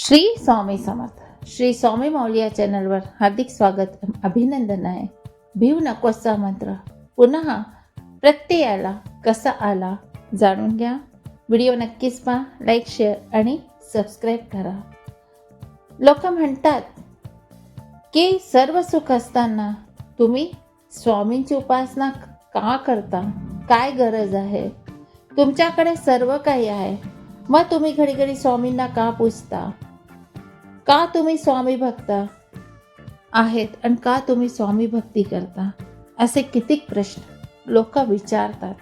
श्री स्वामी समर्थ. श्री स्वामी माऊली या चॅनलवर हार्दिक स्वागत अभिनंदन आहे. भिव नकोसा मंत्र. पुन्हा प्रत्ययाला कसा आला जाणून घ्या. व्हिडिओ नक्कीच पहा लाईक शेअर आणि सबस्क्राईब करा. लोक म्हणतात की सर्व सुख असताना तुम्ही स्वामींची उपासना का करता? काय गरज आहे? तुमच्याकडे सर्व काही आहे. मग तुम्ही घडी घडी स्वामींना का पूजता? का तुम्ही स्वामी भक्त आहेत आणि का तुम्ही स्वामी भक्ती करता? असे कितीक प्रश्न लोक विचारतात.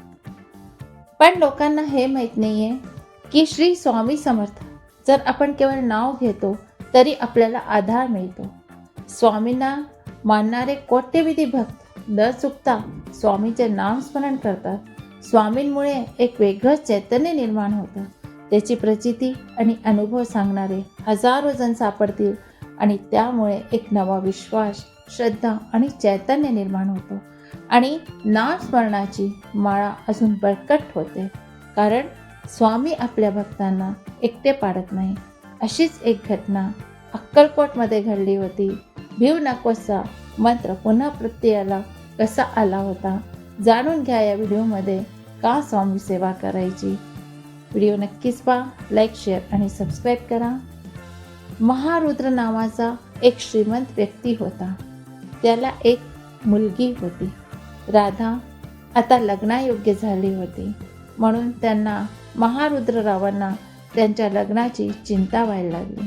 पण लोकांना हे माहीत नाही आहे की श्री स्वामी समर्थ जर आपण केवळ नाव घेतो तरी आपल्याला आधार मिळतो. स्वामींना मानणारे कोट्यविधी भक्त न चुकता स्वामीचे नामस्मरण करतात. स्वामींमुळे एक वेगळं चैतन्य निर्माण होतं. त्याची प्रचिती आणि अनुभव सांगणारे हजारो जण सापडतील आणि त्यामुळे एक नवा विश्वास श्रद्धा आणि चैतन्य निर्माण होतो आणि नामस्मरणाची माळा अजून बळकट होते. कारण स्वामी आपल्या भक्तांना एकटे पाडत नाही. अशीच एक घटना अक्कलकोटमध्ये घडली होती. भीव नकोसा मंत्र पुन्हा प्रत्ययाला कसा आला होता? जाणून घ्या या व्हिडिओमध्ये का स्वामी सेवा करायची? व्हिडिओ नक्कीच पहा लाईक शेअर आणि सबस्क्राईब करा. महारुद्र नावाचा एक श्रीमंत व्यक्ती होता. त्याला एक मुलगी होती. राधा आता लग्नायोग्य झाली होती. म्हणून त्यांना महारुद्ररावांना त्यांच्या लग्नाची चिंता व्हायला लागली.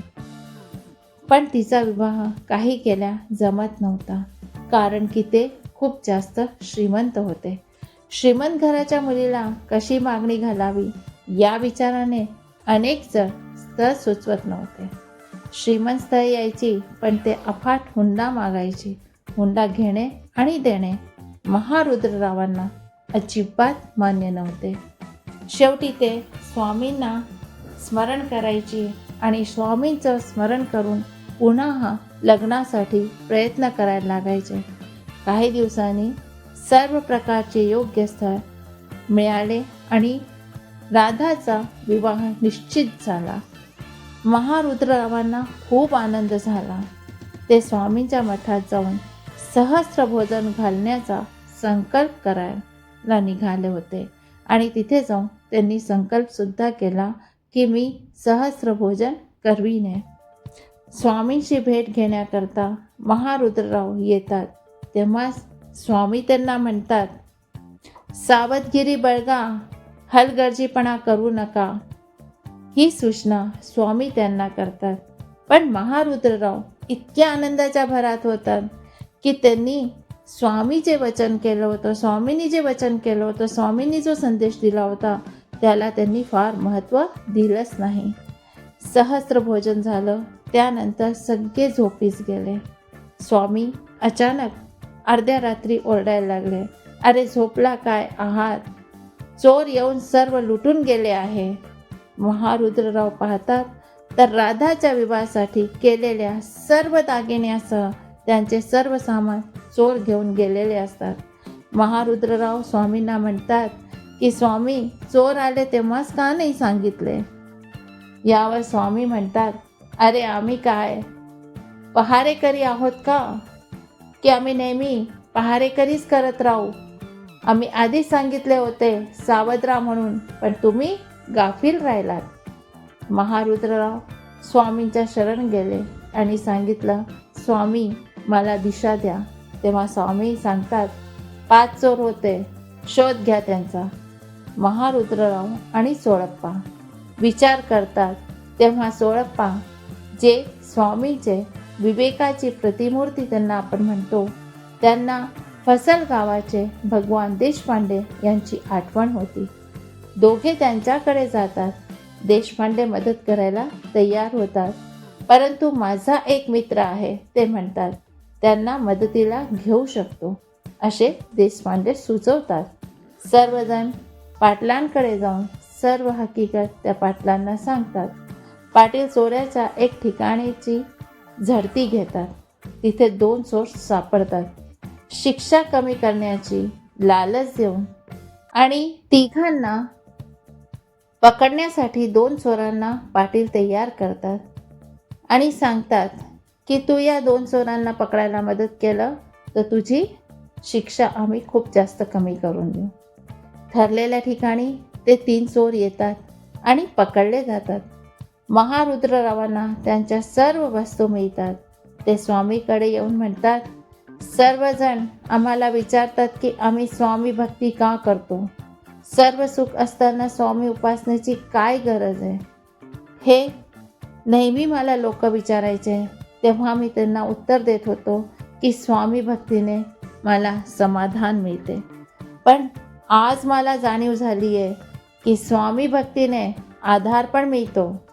पण तिचा विवाह काही केल्या जमत नव्हता. कारण की ते खूप जास्त श्रीमंत होते. श्रीमंत घराच्या मुलीला कशी मागणी घालावी? या विचाराने अनेक जण स्थळ सुचवत नव्हते. श्रीमंत स्थळ यायची पण ते अफाट हुंडा मागायची हुंडा घेणे आणि देणे महारुद्ररावांना अजिबात मान्य नव्हते. शेवटी ते स्वामींना स्मरण करायची आणि स्वामींचं स्मरण करून पुन्हा लग्नासाठी प्रयत्न करायला लागायचे. काही दिवसांनी सर्व प्रकारचे योग्य स्थळ मिळाले आणि राधाचा विवाह निश्चित झाला. महारुद्ररावांना खूप आनंद झाला. ते स्वामींच्या मठात जाऊन सहस्र भोजन घालण्याचा संकल्प करायला निघाले होते. आणि तिथे जाऊन त्यांनी संकल्पसुद्धा केला की मी सहस्र भोजन करविणे स्वामींची भेट घेण्याकरता महारुद्रराव येतात. तेव्हा स्वामी त्यांना म्हणतात सावधगिरी बळगा हलगर्जीपणा करू नका. ही सूचना स्वामी त्यांना करतात. पण महारुद्रराव इतक्या आनंदाच्या भरात होतात की त्यांनी स्वामी जे वचन केलं होतं स्वामींनी जे वचन केलं होतं स्वामींनी जो संदेश दिला होता त्याला त्यांनी फार महत्त्व दिलंच नाही. सहस्त्र भोजन झालं त्यानंतर सगळे झोपीस गेले. स्वामी अचानक अर्ध्या रात्री ओरडायला लागले. अरे झोपला काय? आहात? चोर येऊन सर्व लुटून गेले आहे. महारुद्रराव पाहतात तर राधाच्या विवाहासाठी केलेल्या सर्व दागिन्यासह त्यांचे सर्व सामान चोर घेऊन गेलेले असतात. महारुद्रराव स्वामींना म्हणतात की स्वामी चोर आले तेव्हाच का नाही सांगितले? यावर स्वामी म्हणतात अरे आम्ही काय? पहारेकरी आहोत का? की आम्ही नेहमी पहारेकरीच करत राहू? आम्ही आधीच सांगितले होते सावधरा म्हणून पण तुम्ही गाफील राहिलात. महारुद्रराव स्वामींच्या शरण गेले आणि सांगितलं स्वामी मला दिशा द्या. तेव्हा स्वामी सांगतात पाच चोर होते शोध घ्या त्यांचा. महारुद्रराव आणि सोळप्पा विचार करतात तेव्हा सोळप्पा जे स्वामीचे विवेकाची प्रतिमूर्ती त्यांना आपण म्हणतो त्यांना फसल गावाचे भगवान देशपांडे यांची आठवण होती. दोघे त्यांच्याकडे जातात. देशपांडे मदत करायला तयार होतात. परंतु माझा एक मित्र आहे ते म्हणतात त्यांना मदतीला घेऊ शकतो. असे देशपांडे सुचवतात. सर्वजण पाटलांकडे जाऊन सर्व हकीकत त्या पाटलांना सांगतात. पाटील चोऱ्याच्या एक ठिकाणीची झडती घेतात. तिथे दोन चोर सापडतात. शिक्षा कमी करण्याची लालच देऊन आणि तिघांना पकडण्यासाठी दोन चोरांना पाटील तयार करतात आणि सांगतात की तू या दोन चोरांना पकडायला मदत केलं तर तुझी शिक्षा आम्ही खूप जास्त कमी करून देऊ. ठरलेल्या ठिकाणी ते तीन चोर येतात आणि पकडले जातात. महारुद्ररावांना त्यांच्या सर्व वस्तू मिळतात. ते स्वामीकडे येऊन म्हणतात सर्वजण आम्हाला विचारतात की आम्ही स्वामी भक्ती का करतो? सर्व सुख असताना स्वामी उपासनेची काय गरज आहे? हे नेहमी मला लोक विचारायचे. तेव्हा मी त्यांना उत्तर देत होतो की स्वामी भक्तीने मला समाधान मिळते. पण आज मला जाणीव झाली आहे की स्वामी भक्तीने आधार पण मिळतो.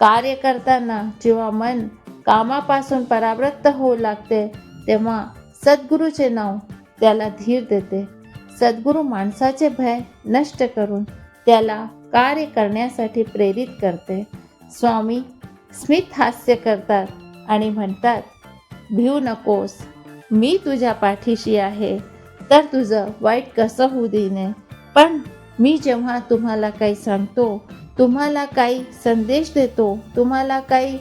कार्य करताना जेव्हा मन कामापासून परावृत्त होऊ लागते तेव्हा सद्गुरूचे नाव त्याला धीर देते. सद्गुरू माणसाचे भय नष्ट करून त्याला कार्य करण्यासाठी प्रेरित करते. स्वामी स्मित हास्य करतात आणि म्हणतात भिऊ नकोस. मी तुझ्या पाठीशी आहे. तर तुझं वाईट कसं होऊ देणे पण मी जेव्हा तुम्हाला काही सांगतो तुम्हाला काही संदेश देतो तुम्हाला काही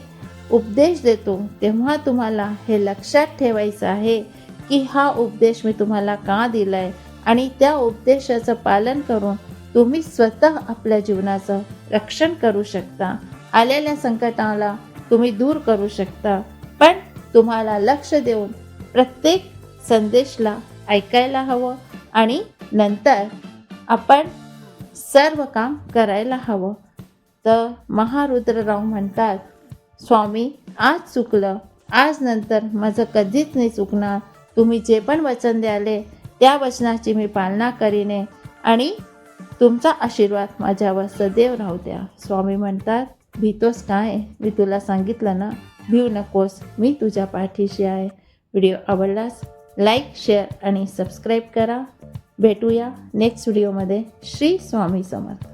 उपदेश देतो तेव्हा तुम्हाला हे लक्षात ठेवायचं आहे की हा उपदेश मी तुम्हाला का दिलाय? आणि त्या उपदेशाचं पालन करून तुम्ही स्वतः आपल्या जीवनाचं रक्षण करू शकता. आलेल्या संकटाला तुम्ही दूर करू शकता. पण तुम्हाला लक्ष देऊन प्रत्येक संदेशला ऐकायला हवं आणि नंतर आपण सर्व काम करायला हवं. तर महारुद्रराव म्हणतात स्वामी आज चुकलं. आज नंतर माझं कधीच नाही चुकणार. तुम्ही जे पण वचन द्याले त्या वचनाची मी पालना करीने आणि तुमचा आशीर्वाद माझ्यावर सदैव राहू द्या. स्वामी म्हणतात भीतोस काय? मी तुला सांगितलं ना भिऊ नकोस. मी तुझ्या पाठीशी आहे. व्हिडिओ आवडलास लाईक शेअर आणि सबस्क्राईब करा. भेटूया नेक्स्ट व्हिडिओमध्ये. श्री स्वामी समर्थ.